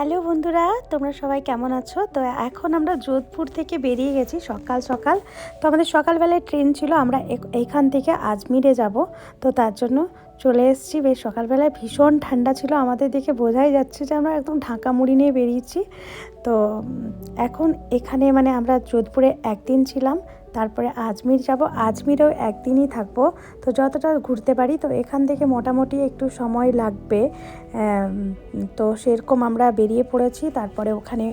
Hello বন্ধুরা, তোমরা সবাই কেমন আছো? তো এখন আমরা যোধপুর থেকে বেরিয়ে গেছি সকাল সকাল। তো আমাদের সকালবেলায় ট্রেন ছিল, আমরা এইখান থেকে আজমিরে যাব। তো তার জন্য চলে এসেছি। বেশ সকালবেলায় ভীষণ ঠান্ডা ছিল, আমাদের দেখে বোঝাই যাচ্ছে যে আমরা একদম ঢাকা মুড়ি নিয়ে বেরিয়েছি। তো এখন এখানে মানে আমরা যোধপুরে একদিন ছিলাম। তারপরে আজমির যাব। আজমিরেও একদিনই থাকব। তো যতটা ঘুরতে পারি, তো এখান থেকে মোটামুটি একটু সময় লাগবে। তো সেরকম আমরা বেরিয়ে পড়েছি। তারপরে ওখানে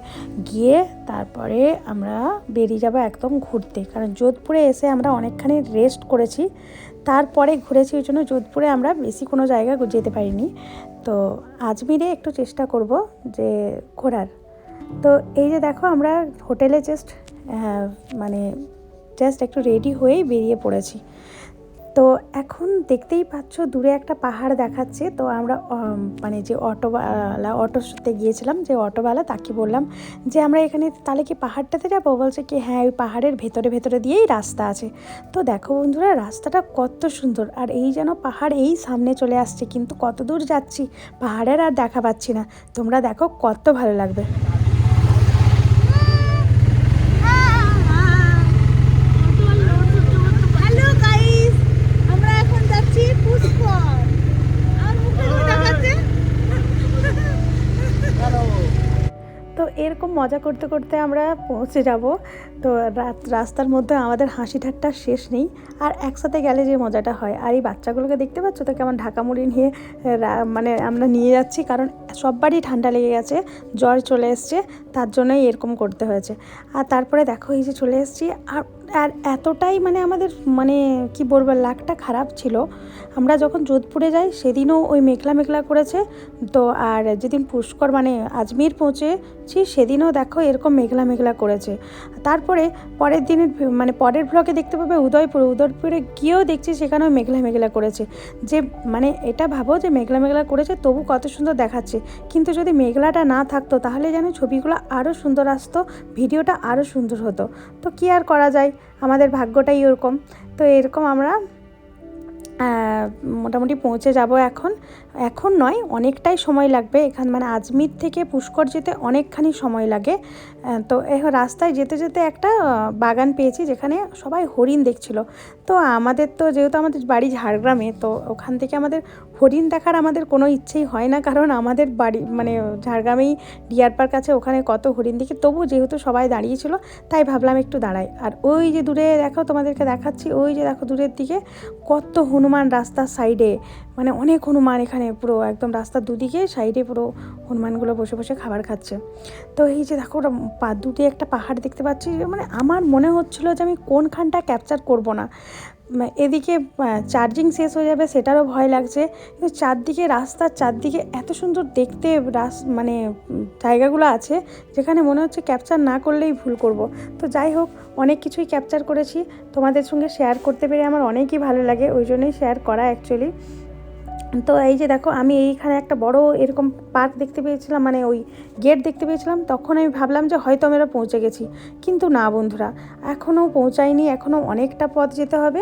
গিয়ে তারপরে আমরা বেরিয়ে যাব একদম ঘুরতে। কারণ যোধপুরে এসে আমরা অনেকখানি রেস্ট করেছি। তারপরে ঘুরেছি ওই জন্য যোধপুরে আমরা বেশি কোনো জায়গা যেতে পারিনি। তো আজমিরে একটু চেষ্টা করব যে ঘোরার। তো এই যে দেখো, আমরা হোটেলে জাস্ট মানে জাস্ট একটু রেডি হয়েই বেরিয়ে পড়েছি। তো এখন দেখতেই পাচ্ছ দূরে একটা পাহাড় দেখাচ্ছে। তো আমরা মানে যে অটোওয়ালা, অটোতে গিয়েছিলাম, যে অটোওয়ালা তাকে বললাম যে, আমরা এখানে, তাহলে কি পাহাড়টাতে যাব? বলছে কি হ্যাঁ ওই পাহাড়ের ভেতরে ভেতরে দিয়েই রাস্তা আছে। তো দেখো বন্ধুরা, রাস্তাটা কত সুন্দর। আর এই যেন পাহাড় এই সামনে চলে আসছে, কিন্তু কত দূর যাচ্ছি, পাহাড়ের আর দেখা পাচ্ছি না। তোমরা দেখো কত ভালো লাগবে হ্যালো গাইস আমরা এখন যাচ্ছি পুষ্কর আমার মুখে কি দেখাচ্ছে তো এরকম মজা করতে করতে আমরা পৌঁছে যাব। তো রাত, রাস্তার মধ্যে আমাদের হাসি ঠাট্টা শেষ নেই। আর একসাথে গেলে যে মজাটা হয়। আর এই বাচ্চাগুলোকে দেখতে পাচ্ছ তো কেমন ঢাকা মুড়ি নিয়ে মানে আমরা নিয়ে যাচ্ছি। কারণ সববারই ঠান্ডা লেগে গেছে, জ্বর চলে এসছে, তার জন্যই এরকম করতে হয়েছে। আর তারপরে দেখো এই যে চলে এসছি। আর আর এতটাই মানে আমাদের মানে কি বলব, লাকটা খারাপ ছিল। আমরা যখন যোধপুরে যাই, সেদিনও ওই মেঘলা মেঘলা করেছে। তো আর যেদিন পুষ্কর মানে আজমির পৌঁছেছি সেদিনও দেখো এরকম মেঘলা মেঘলা করেছে। তারপরে পরের দিনের মানে পরের ব্লগে দেখতে পাবে উদয়পুর। উদয়পুরে গিয়েও দেখছি সেখানেও মেঘলা মেঘলা করেছে। যে মানে এটা ভাবো যে মেঘলা মেঘলা করেছে, তবু কত সুন্দর দেখাচ্ছে। কিন্তু যদি মেঘলাটা না থাকতো, তাহলে যেন ছবিগুলো আরও সুন্দর আসতো, ভিডিওটা আরও সুন্দর হতো। তো কী আর করা যায়? আমাদের ভাগ্যটাই ওরকম। তো এরকম আমরা মোটামুটি পৌঁছে যাব এখন। এখন নয়, অনেকটাই সময় লাগবে এখান মানে আজমির থেকে পুষ্কর যেতে অনেকখানি সময় লাগে। তো এই রাস্তায় যেতে যেতে একটা বাগান পেয়েছি যেখানে সবাই হরিণ দেখছিল। তো আমাদের তো যেহেতু আমাদের বাড়ি ঝাড়গ্রামে, তো ওখান থেকে আমাদের হরিণ দেখার আমাদের কোনো ইচ্ছেই হয় না। কারণ আমাদের বাড়ি মানে ঝাড়গ্রামেই ডিয়ার পার্ক আছে, ওখানে কত হরিণ দেখি। তবু যেহেতু সবাই দাঁড়িয়েছিল, তাই ভাবলাম একটু দাঁড়াই। আর ওই যে দূরে দেখো তোমাদেরকে দেখাচ্ছি, ওই যে দেখো দূরের দিকে কত হনুমান রাস্তার সাইডে। মানে অনেক হনুমান এখানে পুরো একদম রাস্তার দুদিকে সাইডে পুরো হনুমানগুলো বসে বসে খাবার খাচ্ছে। তো এই যে দেখো ওটা পা, দুটি একটা পাহাড় দেখতে পাচ্ছি মানে আমার মনে হচ্ছিল যে আমি কোনখানটা ক্যাপচার করব না। এদিকে চার্জিং শেষ হয়ে যাবে সেটারও ভয় লাগছে, কিন্তু চারদিকে রাস্তার চারদিকে এত সুন্দর দেখতে রাস মানে জায়গাগুলো আছে, যেখানে মনে হচ্ছে ক্যাপচার না করলেই ভুল করব। তো যাই হোক, অনেক কিছুই ক্যাপচার করেছি। তোমাদের সঙ্গে শেয়ার করতে পেরে আমার অনেকই ভালো লাগে, ওই জন্যই শেয়ার করা অ্যাকচুয়ালি তো এই যে দেখো, আমি এইখানে একটা বড় এরকম পার্ক দেখতে পেয়েছিলাম মানে ওই গেট দেখতে পেয়েছিলাম, তখন আমি ভাবলাম যে হয়তো আমরা পৌঁছে গেছি। কিন্তু না বন্ধুরা এখনও পৌঁছায়নি এখনও অনেকটা পথ যেতে হবে।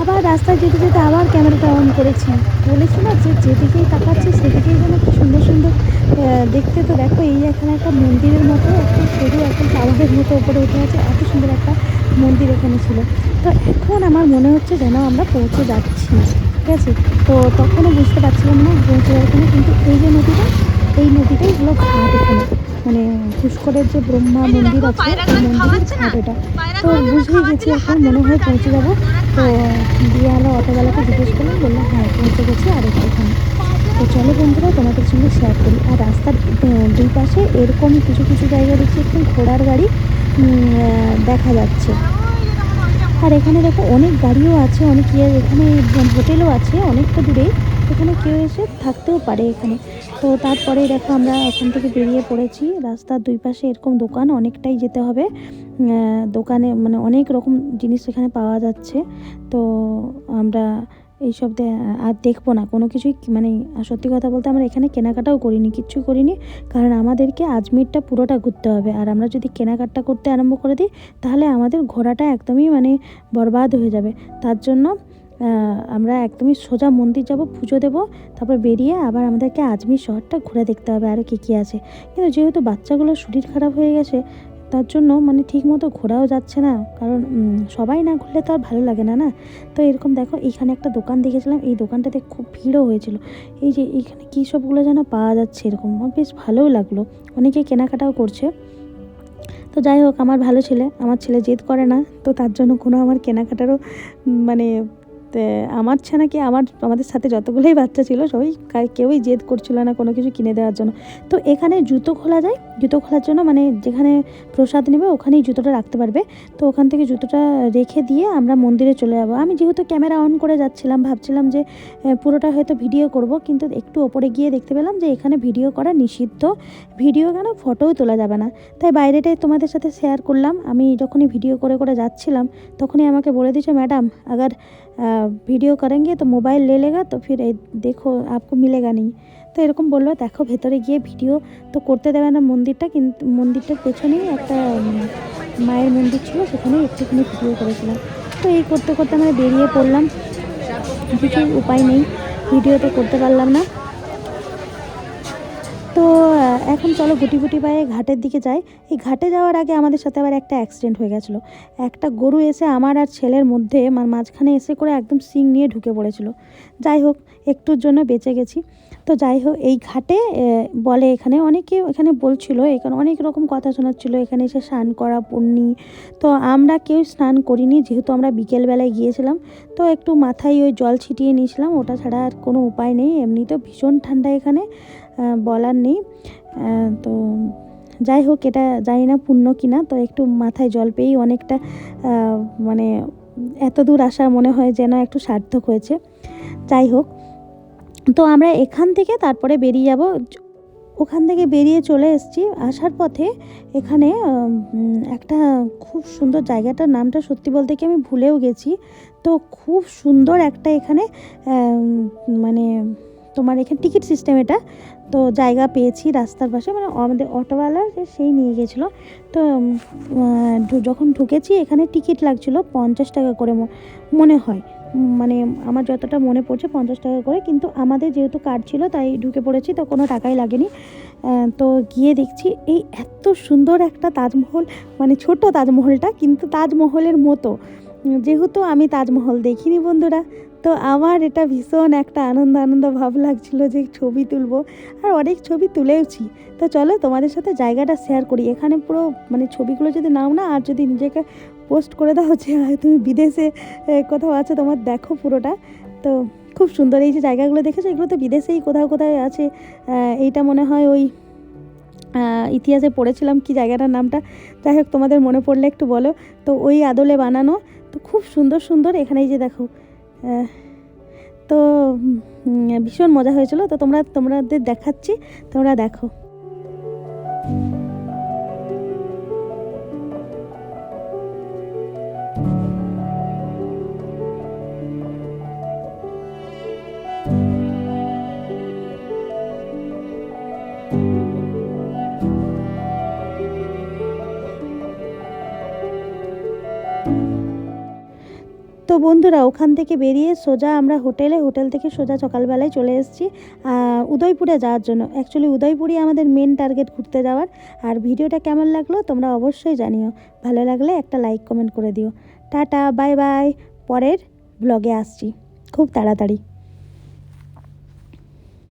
আবার রাস্তায় যেতে যেতে আবার ক্যামেরাটা অন করেছি। বলেছি না যে যেদিকেই তাকাচ্ছি, সেদিকেই যেন কি সুন্দর সুন্দর দেখতে তো দেখো, এই এখানে একটা মন্দিরের মতো, একটা সরু, একটা টাওয়ারের মতো উপরে উঠে আছে, এত সুন্দর একটা মন্দির এখানে ছিল। তো এখন আমার মনে হচ্ছে যেন আমরা পৌঁছে যাচ্ছি। ঠিক আছে? তো তখনও বুঝতে পারছিলাম না পৌঁছে যাওয়ার কোনো কিন্তু এই যে নদীটা এই নদীটাই হলো ঘাট এখানে। মানে পুষ্করের যে ব্রহ্মা মন্দির আছে এই মন্দিরের ঘাট এটা। তো বুঝেই গেছি এখন মনে হয় পৌঁছে যাব। তো দিয়ে আমরা অটোওয়ালাকে জিজ্ঞেস করলাম বললাম হ্যাঁ পৌঁছে গেছি আর এখানে। তো চলো বন্ধুরা তোমাদের সঙ্গে শেয়ার করি। আর রাস্তার দুই পাশে এরকম কিছু কিছু জায়গায় দেখছি একটু ঘোড়ার গাড়ি দেখা যাচ্ছে। আর এখানে দেখো অনেক গাড়িও আছে, অনেক ইয়ে এখানে হোটেলও আছে, অনেকটা দূরেই এখানে কেউ এসে থাকতেও পারে এখানে। তো তারপরে দেখো আমরা এখান থেকে বেরিয়ে পড়েছি। রাস্তার দুই পাশে এরকম দোকান, অনেকটাই যেতে হবে। দোকানে মানে অনেক রকম জিনিস এখানে পাওয়া যাচ্ছে। তো আমরা এইসব আর দেখব না। কোনো কিছুই মানে সত্যি কথা বলতে আমরা এখানে কেনাকাটাও করিনি, কিচ্ছু করিনি। কারণ আমাদেরকে আজমিরটা পুরোটা ঘুরতে হবে। আর আমরা যদি কেনাকাটা করতে আরম্ভ করে দিই, তাহলে আমাদের ঘোরাটা একদমই মানে বরবাদ হয়ে যাবে। তার জন্য আমরা একদমই সোজা মন্দির যাব, পুজো দেবো, তারপর বেরিয়ে আবার আমাদেরকে আজমির শহরটা ঘুরে দেখতে হবে আরও কী কী আছে। কিন্তু যেহেতু বাচ্চাগুলোর শরীর খারাপ হয়ে গেছে তার জন্য মানে ঠিক মতো ঘোরাও যাচ্ছে না। কারণ সবাই না ঘুরলে তো আর ভালো লাগে না না? তো এরকম দেখো এখানে একটা দোকান দেখেছিলাম, এই দোকানটাতে খুব ভিড়ও হয়েছিল। এই যে এখানে কী সবগুলো যেন পাওয়া যাচ্ছে এরকম বেশ ভালোও লাগল। অনেকে কেনাকাটাও করছে। তো যাই হোক, আমার ভালো ছেলে, আমার ছেলে জেদ করে না, তো তার জন্য কোনো আমার কেনাকাটারও মানে আমার আমার নাকি আমার, আমাদের সাথে যতগুলোই বাচ্চা ছিল, সবই কেউই জেদ করছিল না কোনো কিছু কিনে দেওয়ার জন্য। তো এখানে জুতো খোলা যায়, জুতো খোলার জন্য মানে যেখানে প্রসাদ নেবে ওখানেই জুতোটা রাখতে পারবে। তো ওখান থেকে জুতোটা রেখে দিয়ে আমরা মন্দিরে চলে যাব। আমি যেহেতু ক্যামেরা অন করে যাচ্ছিলাম, ভাবছিলাম যে পুরোটা হয়তো ভিডিও করব, কিন্তু একটু ওপরে গিয়ে দেখতে পেলাম যে, এখানে ভিডিও করা নিষিদ্ধ। ভিডিও কেন? ফটোও তোলা যাবে না। তাই বাইরেটাই তোমাদের সাথে শেয়ার করলাম। আমি যখনই ভিডিও করে করে যাচ্ছিলাম, তখনই আমাকে বলে দিয়েছে, ম্যাডাম, আগার वीडियो करेंगे तो मोबाइल ले लेगा तो फिर ए, देखो आपको मिलेगा नहीं তো এরকম বললো দেখো ভেতরে গিয়ে ভিডিও তো করতে দেবে না মন্দিরটা কিন্তু মন্দিরটার পেছনেই একটা উম, মায়ের মন্দির ছিল সেখানেই একটুখানি ভিডিও করেছিলাম তো এই করতে করতে আমরা বেরিয়ে পড়লাম কিছু উপায় নেই ভিডিও তো করতে পারলাম না তো আহ, এখন চলো গুটি গুটি পায়ে ঘাটের দিকে যাই। এই ঘাটে যাওয়ার আগে আমাদের সাথে আবার একটা অ্যাক্সিডেন্ট হয়ে গেছিল। একটা গরু এসে আমার আর ছেলের মধ্যে মানে মাঝখানে এসে করে একদম সিং নিয়ে ঢুকে পড়েছিল। যাই হোক একটুর জন্য বেঁচে গেছি। তো যাই হোক, এই ঘাটে বলে এখানে অনেকে এখানে বলছিল, এখানে অনেক রকম কথা শোনাচ্ছিল, এখানে এসে স্নান করা পূর্ণি তো আমরা কেউ স্নান করিনি, যেহেতু আমরা বিকেলবেলায় গিয়েছিলাম। তো একটু মাথায় ওই জল ছিটিয়ে নিয়েছিলাম, ওটা ছাড়া আর কোনো উপায় নেই। এমনি তো ভীষণ ঠান্ডা এখানে বলার নেই। তো যাই হোক, এটা জানি না পূর্ণ কিনা, তো একটু মাথায় জল পেয়েই অনেকটা মানে এত দূর আসা মনে হয় যেন একটু সার্থক হয়েছে। যাই হোক তো আমরা এখান থেকে তারপরে বেরিয়ে যাব। ওখান থেকে বেরিয়ে চলে এসেছি। আসার পথে এখানে একটা খুব সুন্দর জায়গাটার নামটা সত্যি বলতে কি আমি ভুলেও গেছি। তো খুব সুন্দর একটা এখানে মানে তোমার এখানে টিকিট সিস্টেম এটা। তো জায়গা পেয়েছি রাস্তার পাশে মানে আমাদের অটোওয়ালা সেই নিয়ে গেছিল। তো যখন ঢুকেছি এখানে টিকিট লাগছিল পঞ্চাশ টাকা করে মনে হয়। মানে আমার যতটা মনে পড়ছে পঞ্চাশ টাকা করে, কিন্তু আমাদের যেহেতু কার্ড ছিল তাই ঢুকে পড়েছি, তো কোনো টাকাই লাগেনি। তো গিয়ে দেখছি এই এত সুন্দর একটা তাজমহল মানে ছোট তাজমহলটা, কিন্তু তাজমহলের মতো। যেহেতু আমি তাজমহল দেখিনি বন্ধুরা, তো আমার এটা ভীষণ একটা আনন্দ আনন্দ ভাব লাগছিল যে ছবি তুলবো, আর অনেক ছবি তুলেওছি। তো চলো তোমাদের সাথে জায়গাটা শেয়ার করি, এখানে পুরো মানে ছবিগুলো যদি নাও না, আর যদি নিজেকে পোস্ট করে দাও যে তুমি বিদেশে কোথাও আছো, তোমার দেখো পুরোটা। তো খুব সুন্দর এই যে জায়গাগুলো দেখেছ, এগুলো তো বিদেশেই কোথাও কোথাও আছে। এইটা মনে হয় ওই ইতিহাসে পড়েছিলাম কি জায়গাটার নামটা। যাই হোক, তোমাদের মনে পড়লে একটু বলো। তো ওই আদলে বানানো, তো খুব সুন্দর সুন্দর। এখানে এই যে দেখো তো ভীষণ মজা হয়েছিল। তো তোমরা, তোমাদের দেখাচ্ছি, তোমরা দেখো। বন্ধুরা, ওখান থেকে বেরিয়ে সোজা আমরা হোটেলে, হোটেল থেকে সোজা সকালবেলায় চলে এসেছি উদয়পুরে যাওয়ার জন্য। অ্যাকচুয়ালি উদয়পুরই আমাদের মেন টার্গেট ঘুরতে যাওয়ার। আর ভিডিওটা কেমন লাগল তোমরা অবশ্যই জানিও। ভালো লাগলে একটা লাইক কমেন্ট করে দিও। টাটা বাই বাই পরের ব্লগে আসছি। খুব তাড়াতাড়ি।